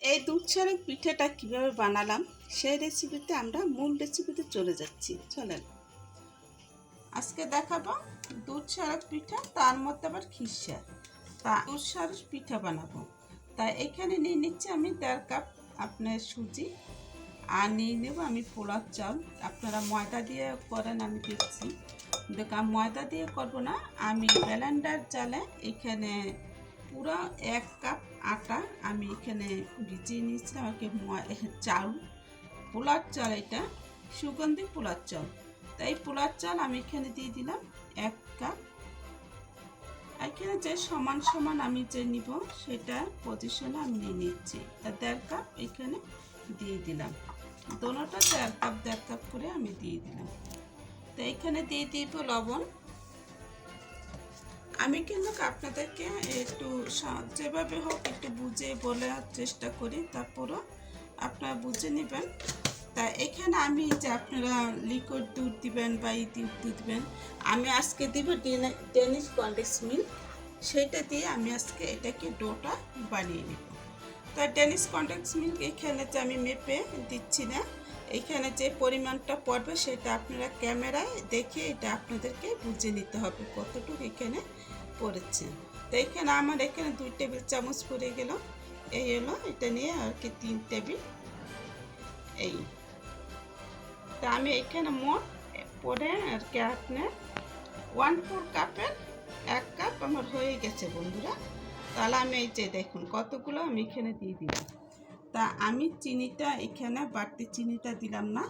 এই দুধ ছাড়া পিঠাটা কীভাবে বানালাম সেই রেসিপিতে আমরা মূল রেসিপিতে চলে যাচ্ছি। চলেন। আজকে দেখাবো দুধ ছাড়া পিঠা, তার মধ্যে আবার খিসা। তা দুধ ছাড়া পিঠা বানাবো। তা এখানে নিয়ে নিচ্ছি আমি দেড় কাপ আপনার সুজি আর নিয়ে নেব আমি পোলার চাল। আপনারা ময়দা দিয়ে করেন, আমি দেখছি দেখ, ময়দা দিয়ে করব না, আমি ব্যালেন্ডার চালে এখানে পুরো এক কাপ আটা আমি এখানে ভিজিয়ে নিয়েছিলাম আর কি চাল, পোলার চাল এটা, সুগন্ধি পোলার চাল। তাই পোলার চাল আমি এখানে দিয়ে দিলাম এক কাপ। এখানে যে সমান সমান আমি যে নিব, সেটা পজিশনে আমি নিয়ে নিচ্ছি। দেড় কাপ এখানে দিয়ে দিলাম। দোনোটা দেড় কাপ দেড় কাপ করে আমি দিয়ে দিলাম। তো এখানে দিয়ে দিব লবণ। আমি কিন্তু আপনাদেরকে একটু যেভাবে হোক একটু বুঝে বলার চেষ্টা করি, তারপরও আপনারা বুঝে নেবেন। তা এখানে আমি যে আপনারা লিকুইড দুধ দিবেন বা ই দুধ দিবেন, আমি আজকে দিব ডেনি- ডেনিশ কন্ডেক্স মিল্ক সেইটা দিয়ে আমি আজকে এটাকে ডোটা বানিয়ে নেব। তা ডেনিশ কন্ডেক্স মিল্ক এখানে যে আমি মেপে দিচ্ছি না এখানে যে পরিমাণটা পড়বে সেটা আপনারা ক্যামেরায় দেখে এটা আপনাদেরকে বুঝে নিতে হবে কতটুকু এখানে পড়েছে। তো এখানে আমার এখানে দুই টেবিল চামচ পড়ে গেল। এই হলো, এটা নিয়ে আর কি তিন টেবিল। এই। তা আমি এখানে মোট পরে আর কি আপনার ওয়ান ফোর কাপের এক কাপ আমার হয়ে গেছে বন্ধুরা। তাহলে আমি এই যে দেখুন কতগুলো আমি এখানে দিয়ে দিলাম। তা আমি চিনিটা এখানে বাড়তি চিনিটা দিলাম না।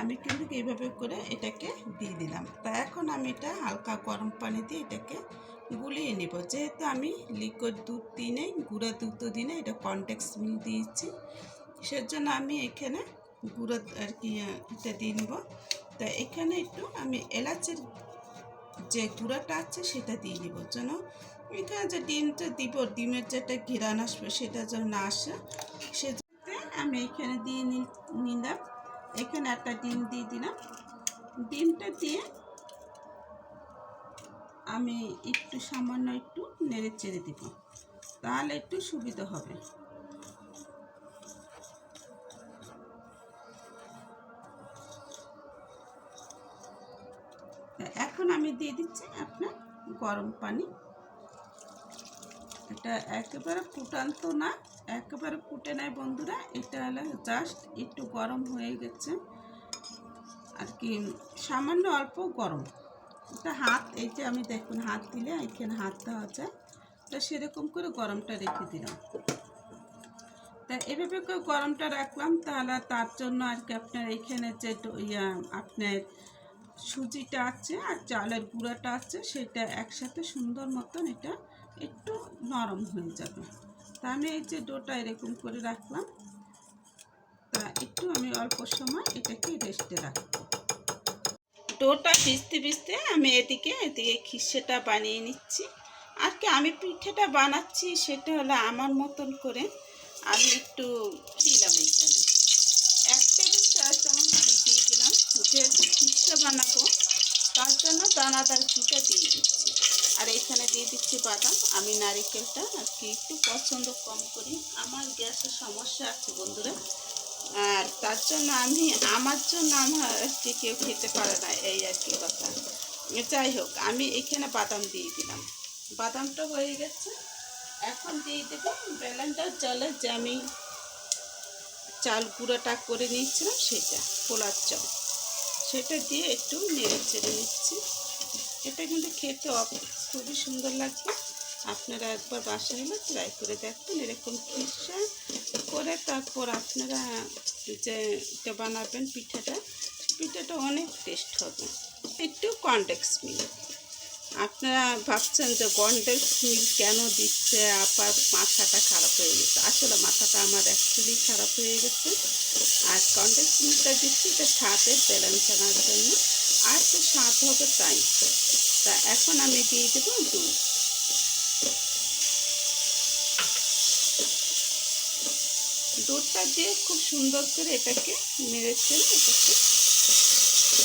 আমি কিন্তু এইভাবে করে এটাকে দিয়ে দিলাম। তা এখন আমি এটা হালকা গরম পানি দিয়ে এটাকে গুলিয়ে নেব। যেহেতু আমি লিকুইড দুধ দিই নেই, গুঁড়া দুধ নেই, এটা কনটেক্স মিল দিয়েছি। সেজন্য আমি এখানে গুঁড়ো আর কি এটা দিয়ে নেব। তা এখানে একটু আমি এলাচের যে গুঁড়াটা আছে সেটা দিয়ে নেব। যেন এখানে যে ডিমটা দিব, ডিমের যেটা ঘিরান আসবে, সেটা যেন না আসে সেটাতে আমি এখানে দিয়ে নিলাম। এখানে একটা ডিম দিয়ে দিলাম। ডিমটা দিয়ে আমি একটু সামান্য একটু নেড়ে চেড়ে দিব, তাহলে একটু সুবিধা হবে। এখন আমি দিয়ে দিচ্ছি আপনার গরম পানি। এটা একেবারে ফুটান্ত না, একেবারে ফুটে নাই বন্ধুরা। এটা হলো জাস্ট একটু গরম হয়ে গেছে। আর কি, সামান্য অল্প গরম। এটা হাত, এই যে আমি দেখুন হাত দিলে এখানে হাত দেওয়া যায় তো সেরকম করে গরমটা রেখে দিলাম। তা এভাবে করে গরমটা রাখলাম, তাহলে তার জন্য আর কি আপনার এখানে যে ইয়া, আপনার সুজিটা আছে আর চালের গুঁড়াটা আছে, সেটা একসাথে সুন্দর মতন এটা একটু নরম হয়ে যাবে। তা আমি এই যে ডোটা এরকম করে রাখলাম। তা একটু আমি অল্প সময় এটাকে রেস্টে রাখব। ডোটা ভিজতে ভিজতে আমি এদিকে এদিকে খিসেটা বানিয়ে নিচ্ছি। আর কি আমি পিঠেটা বানাচ্ছি সেটা হলো আমার মতন করে আমি একটু দিলাম এখানে। এক টেবিল চা চামচ দিয়ে দিলাম। যেহেতু খিসে বানাবো, তার জন্য দানাদার ঘিটা দিয়ে দিচ্ছি। আর এখানে দিয়ে দিচ্ছি বাদাম। আমি নারিকেলটা আর কি একটু পছন্দ কম করি। আমার গ্যাসের সমস্যা আছে বন্ধুরা। আর তার জন্য আমি, আমার জন্য আমার কি কেউ খেতে পারে না, এই আর কি কথা। যাই হোক, আমি এখানে বাদাম দিয়ে দিলাম। বাদামটা হয়ে গেছে। এখন দিয়ে দেবো ব্যালেন্ডার জলে যে আমি চাল গুঁড়োটা করে নিয়েছিলাম, সেটা, পোলার চাল সেটা দিয়ে একটু নেড়ে চেড়ে নিচ্ছি। এটা কিন্তু খেতে অপ- খুবই সুন্দর লাগবে আপনারা একবার বাসা হলে ট্রাই করে দেখবেন এরকম খিসা করে তারপর আপনারা যে বানাবেন পিঠাটা পিঠাটা অনেক টেস্ট হবে। একটু কন্ডেক্স মিল্ক আপনারা ভাবছেন যে কন্ডেক্স মিল্ক কেন দিচ্ছে? আবার মাথাটা খারাপ হয়ে গেছে। আসলে মাথাটা আমার অ্যাকচুয়ালি খারাপ হয়ে গেছে। আর কন্ডেক্স মিল্কটা দিচ্ছি এটা স্বাদের ব্যালেন্স আনার জন্য। আর তো স্বাদ হবে তাই। তা এখন আমি দিয়ে দেবো দুধ। দুধটা দিয়ে খুব সুন্দর করে এটাকে নেড়েছে এটাকে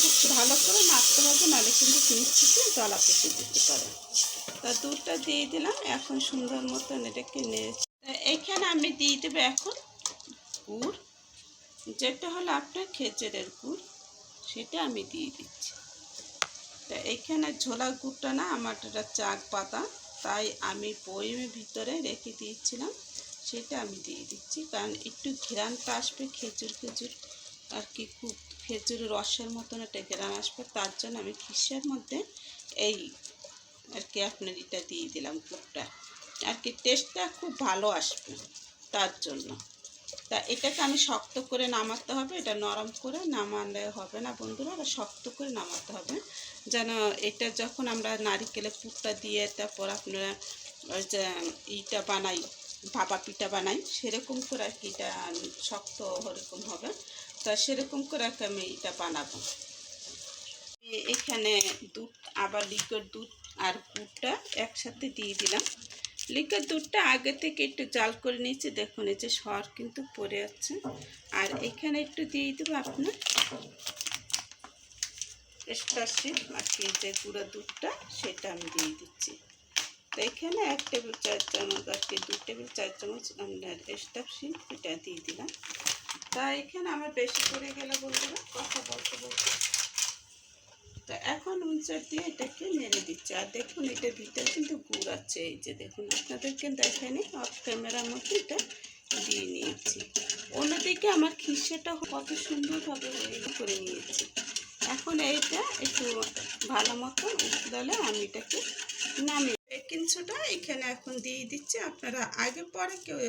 খুব ভালো করে নাড়তে হবে, নাহলে কিন্তু মিষ্টিতে জলা পেকে দিতে পারে। তা দুধটা দিয়ে দিলাম, এখন সুন্দর মতন এটাকে নেড়ে এখানে আমি দিয়ে দেবো এখন গুড়, যেটা হলো আপনার খেচেরের গুড়, সেটা আমি দিয়ে দিচ্ছি। তা এইখানে ঝোলা গুড়টা না আমার এটা চাক পাতা, তাই আমি বইমের ভিতরে রেখে দিয়েছিলাম, সেটা আমি দিয়ে দিচ্ছি। কারণ একটু ঘেরানটা আসবে খেজুর খেজুর, আর কি খুব খেজুর রসের মতন একটা ঘেরান আসবে, তার জন্য আমি খিসের মধ্যে এই আর কি আপনার এটা দিয়ে দিলাম গুড়টা। আর কি টেস্টটা খুব ভালো আসবে তার জন্য। তা এটাকে আমি শক্ত করে নামাতে হবে, এটা নরম করে নামালে হবে না বন্ধুরা, এটা শক্ত করে নামাতে হবে। যেন এটা যখন আমরা নারিকেলের পুরটা দিয়ে তারপর আপনারা যে ইটা বানাই ভাপা পিঠা বানাই, সেরকম করে আর কি এটা শক্ত ওরকম হবে। তা সেরকম করে আর আমি এটা বানাবো। এখানে দুধ, আবার লিকুইড দুধ আর গুড়টা একসাথে দিয়ে দিলাম। লিকুইড দুধটা আগে থেকে একটু জাল করে নিয়েছি। দেখুন, এই যে সর কিন্তু পড়ে যাচ্ছে আর এখানে একটু দিয়ে দেবো আপনার স্টারশিপ আর কি যে গুঁড়ো দুধটা, সেটা আমি দিয়ে দিচ্ছি। তো এখানে এক টেবিল চার চামচ, আর কি দু টেবিল চার চামচ আপনার স্টারশিপ এটা দিয়ে দিলাম। তা এখানে আমার বেশি করে গেলে বন্ধুরা, কথা বলতে বলতে। তো এখন উঞ্চার দিয়ে এটাকে নেড়ে দিচ্ছে। আর দেখুন, এটার ভিতরে কিন্তু গুড় আছে। এই যে দেখুন, আপনাদেরকে দেখেনি অফ ক্যামেরার মধ্যে এটা দিয়ে নিয়েছি। অন্যদিকে আমার খিসেটা কত সুন্দরভাবে করে নিয়েছি। এখন এইটা একটু ভালো মতো উতলালে আমি এটাকে নামিয়ে বেকিং সোডা এখানে এখন দিয়ে দিচ্ছি। আপনারা আগে পরে কেউ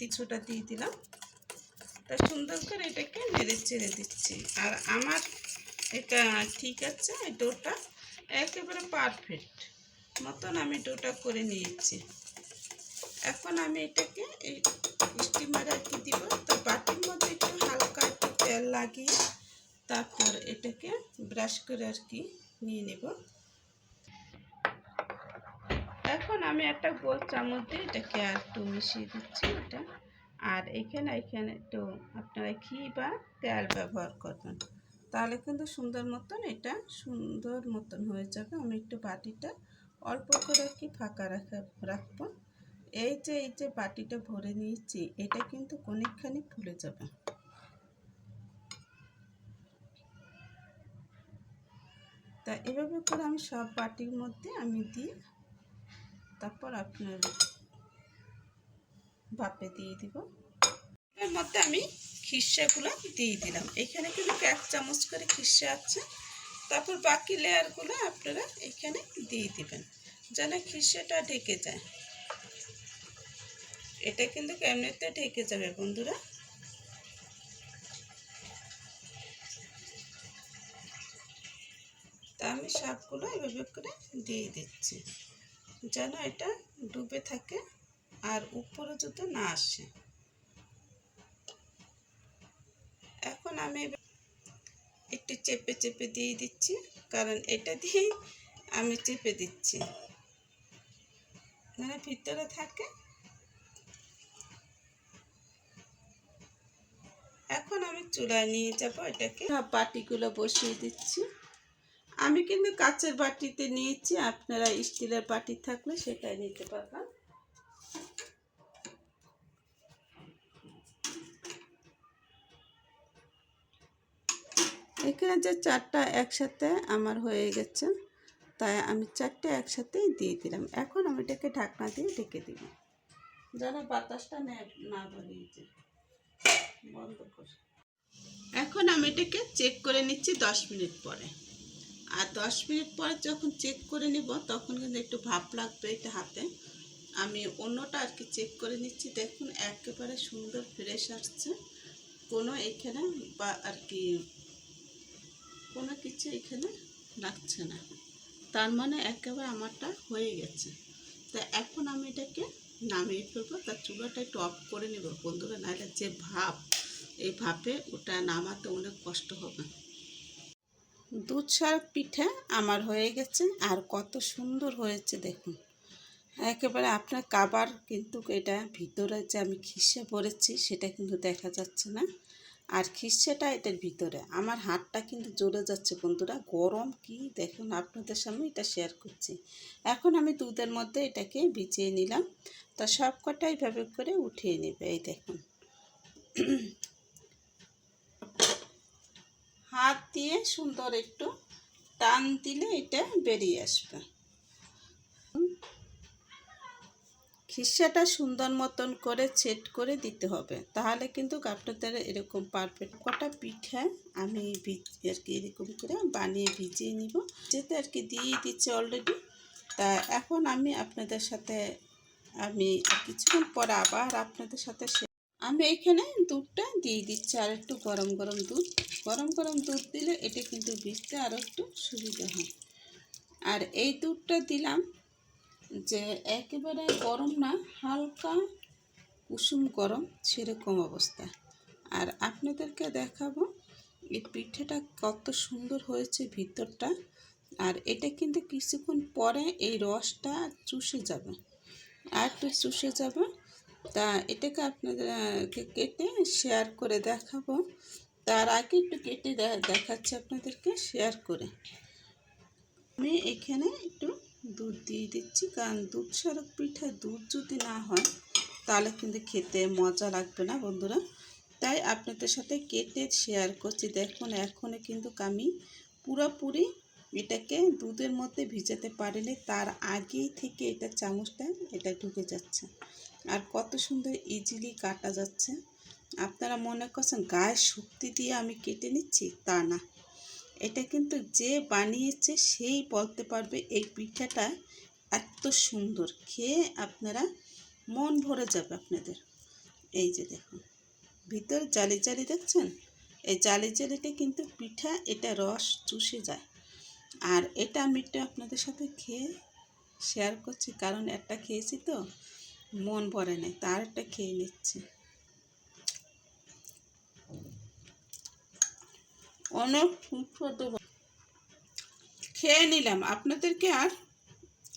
কিছুটা দিয়ে দিলাম। তা সুন্দর করে এটাকে নেড়ে চেড়ে দিচ্ছি। আর আমার এটা ঠিক আছে ডোটা একেবারে পারফেক্ট মতন আমি ডোটা করে নিয়েছি। এখন আমি এটাকে এই স্টিমারে আর কি দিব? তো বাটির মধ্যে একটু হালকা একটু তেল লাগিয়ে তারপর এটাকে ব্রাশ করে আর কি নিয়ে নেব। এখন আমি একটা গোল চামচ দিয়ে এটাকে আর একটু মিশিয়ে দিচ্ছি এটা। আর এখানে এখানে একটু আপনারা ঘি বা তেল ব্যবহার করবেন। তাহলে কিন্তু সুন্দর মতন এটা সুন্দর মতন হয়ে যাবে। আমি একটু বাটিটা অল্প করে কি ফাঁকা রাখা, রাখব। এই যে এই যে বাটিটা ভরে নিয়েছি, এটা কিন্তু অনেকখানি ফুলে যাবে। তা এভাবে করে আমি সব বাটির মধ্যে আমি দিয়ে তারপর আপনার ভাপে দিয়ে দিব। এর মধ্যে আমি খিসাগুলো দিয়ে দিলাম। এখানে কিন্তু এক চামচ করে খিসা আছে। তারপর বাকি লেয়ারগুলো আপনারা এখানে দিয়ে দিবেন, যেন খিসাটা ঢেকে যায়। এটা কিন্তু এমনিতে ঢেকে যাবে বন্ধুরা? তা আমি সবগুলো এভাবে করে দিয়ে দিচ্ছি, যেন এটা ডুবে থাকে আর উপরে যাতে না আসে এখন আমি এবার একটু চেপে চেপে দিয়ে দিচ্ছি কারণ এটা দিয়েই আমি চেপে দিচ্ছি। মানে ভিতরে থাকে এখন আমি চুলায় নিয়ে যাব এটাকে। সব বাটিগুলো বসিয়ে দিচ্ছি। আমি কিন্তু কাচের বাটিতে নিয়েছি আপনারা স্টিলের বাটি থাকলে সেটাই নিতে পারবেন। এখানে যে চারটা একসাথে আমার হয়ে গেছে, তাই আমি চারটে একসাথেই দিয়ে দিলাম। এখন আমি এটাকে ঢাকনা দিয়ে ঢেকে দিব। যেন বাতাসটা নে- না বেরিয়ে যায়। বন্ধ করে। এখন আমি এটাকে চেক করে নিচ্ছি দশ মিনিট পরে। আর দশ মিনিট পরে যখন চেক করে নিব, তখন কিন্তু একটু ভাপ লাগবে এটা হাতে। আমি অন্যটা আর কি চেক করে নিচ্ছি। দেখুন, একেবারে সুন্দর ফ্রেশ আসছে। কোনো এখানে বা আর কি কোনো কিছু এখানে লাগছে না। তার মানে একেবারে আমারটা হয়ে গেছে। তো এখন আমি এটাকে নামিয়ে ফেলব, তার চুলাটা একটু অফ করে নেব বন্ধুরা, নাহলে যে ভাপ এই ভাপে ওটা নামাতে অনেক কষ্ট হবে। দুধ সার পিঠা আমার হয়ে গেছে, আর কত সুন্দর হয়েছে দেখুন। একেবারে আপনার কাবার কিন্তু এটা ভিতরে যে আমি খিসে ভরেছি, সেটা কিন্তু দেখা যাচ্ছে না। আর খিসেটা এটার ভিতরে। আমার হাতটা কিন্তু জ্বলে যাচ্ছে বন্ধুরা। গরম কি দেখুন আপনাদের সামনে এটা শেয়ার করছি। এখন আমি দুধের মধ্যে এটাকে ভিজিয়ে নিলাম। তা সব কটা এইভাবে করে উঠিয়ে নেবে, এই দেখুন। হাত দিয়ে সুন্দর একটু টান দিলে এটা বেরিয়ে আসবে। খিসাটা সুন্দর মতন করে সেট করে দিতে হবে। তাহলে কিন্তু আপনাদের এরকম পারফেক্ট কটা পিঠা আমি আর কি এরকম করে বানিয়ে ভিজিয়ে নিব। যেতে আর কি দিয়ে দিচ্ছে অলরেডি তা এখন আমি আপনাদের সাথে, আমি কিছুক্ষণ পর আবার আপনাদের সাথে আমি এখানে দুধটা দিয়ে দিচ্ছি আর একটু গরম গরম দুধ। গরম গরম দুধ দিলে এটা কিন্তু ভিজতে আরও একটু সুবিধা হয়। আর এই দুধটা দিলাম যে একেবারে গরম না, হালকা কুসুম গরম, সেরকম অবস্থা। আর আপনাদেরকে দেখাবো এই পিঠেটা কত সুন্দর হয়েছে ভিতরটা। আর এটা কিন্তু কিছুক্ষণ পরে এই রসটা চুষে যাবে। আর একটু চুষে যাবে, তা এটাকে আপনাদেরকে কেটে শেয়ার করে দেখাবো। তার আগে একটু কেটে দেখাচ্ছি আপনাদেরকে শেয়ার করে। আমি এখানে একটু দুধ দিয়ে দিচ্ছি। কারণ দুধ সরক পিঠা দুধ যদি না হয়, তাহলে কিন্তু খেতে মজা লাগবে না বন্ধুরা। তাই আপনাদের সাথে কেটে শেয়ার করছি। দেখুন, এখনও কিন্তু আমি পুরোপুরি এটাকে দুধের মধ্যে ভিজাতে পারিনি। তার আগেই থেকে এটা চামচটা এটা ঢুকে যাচ্ছে। আর কত সুন্দর ইজিলি কাটা যাচ্ছে। আপনারা মনে করছেন গায়ের শক্তি দিয়ে আমি কেটে নিচ্ছি? তা না। এটা কিন্তু যে বানিয়েছে সেই বলতে পারবে এই পিঠাটা এত সুন্দর। খেয়ে আপনারা মন ভরে যাবে আপনাদের। এই যে দেখুন, ভিতর জালি জালি দেখছেন? এই জালি জালিটা কিন্তু পিঠা, এটা রস চুষে যায়। আর এটা আমি একটু আপনাদের সাথে খেয়ে শেয়ার করছি, কারণ একটা খেয়েছি তো, মন ভরে নেই, তার একটা খেয়ে নিচ্ছি। অনেক সুস্বাদু খেয়ে নিলাম। আপনাদেরকে আর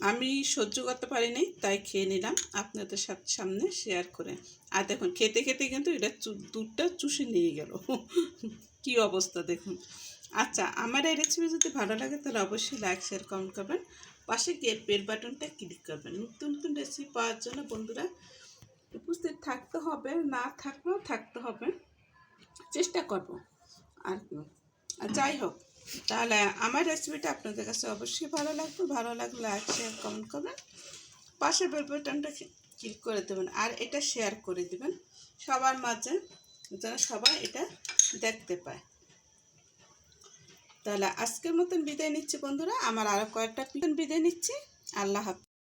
আমি সহ্য করতে পারিনি, তাই খেয়ে নিলাম। আপনাদের সাথে সামনে শেয়ার করে। আর দেখুন, খেতে খেতে কিন্তু এটা দুধটা চুষে নিয়ে গেল। কি অবস্থা দেখুন। আচ্ছা আমার এই রেসিপি যদি ভালো লাগে, তাহলে অবশ্যই লাইক শেয়ার কমেন্ট করবেন। পাশে গিয়ে বেল বাটনটা ক্লিক করবেন। নতুন নতুন রেসিপি পাওয়ার জন্য বন্ধুরা উপস্থিত থাকতে হবে, না থাকলেও থাকতে হবে। চেষ্টা করব। আর কি। যাই হোক, তাহলে আমার রেসিপিটা আপনাদের কাছে অবশ্যই ভালো লাগবে। ভালো লাগলে লাইক শেয়ার কমেন্ট করবেন। পাশে বেল বাটনটা ক্লিক করে দেবেন আর এটা শেয়ার করে দেবেন। সবার মাঝে যেন সবাই এটা দেখতে পায়। তাহলে আজকের মতন বিদায় নিচ্ছি বন্ধুরা। আমার আরও কয়েকটা বিদায় নিচ্ছি। আল্লাহ হাফিজ।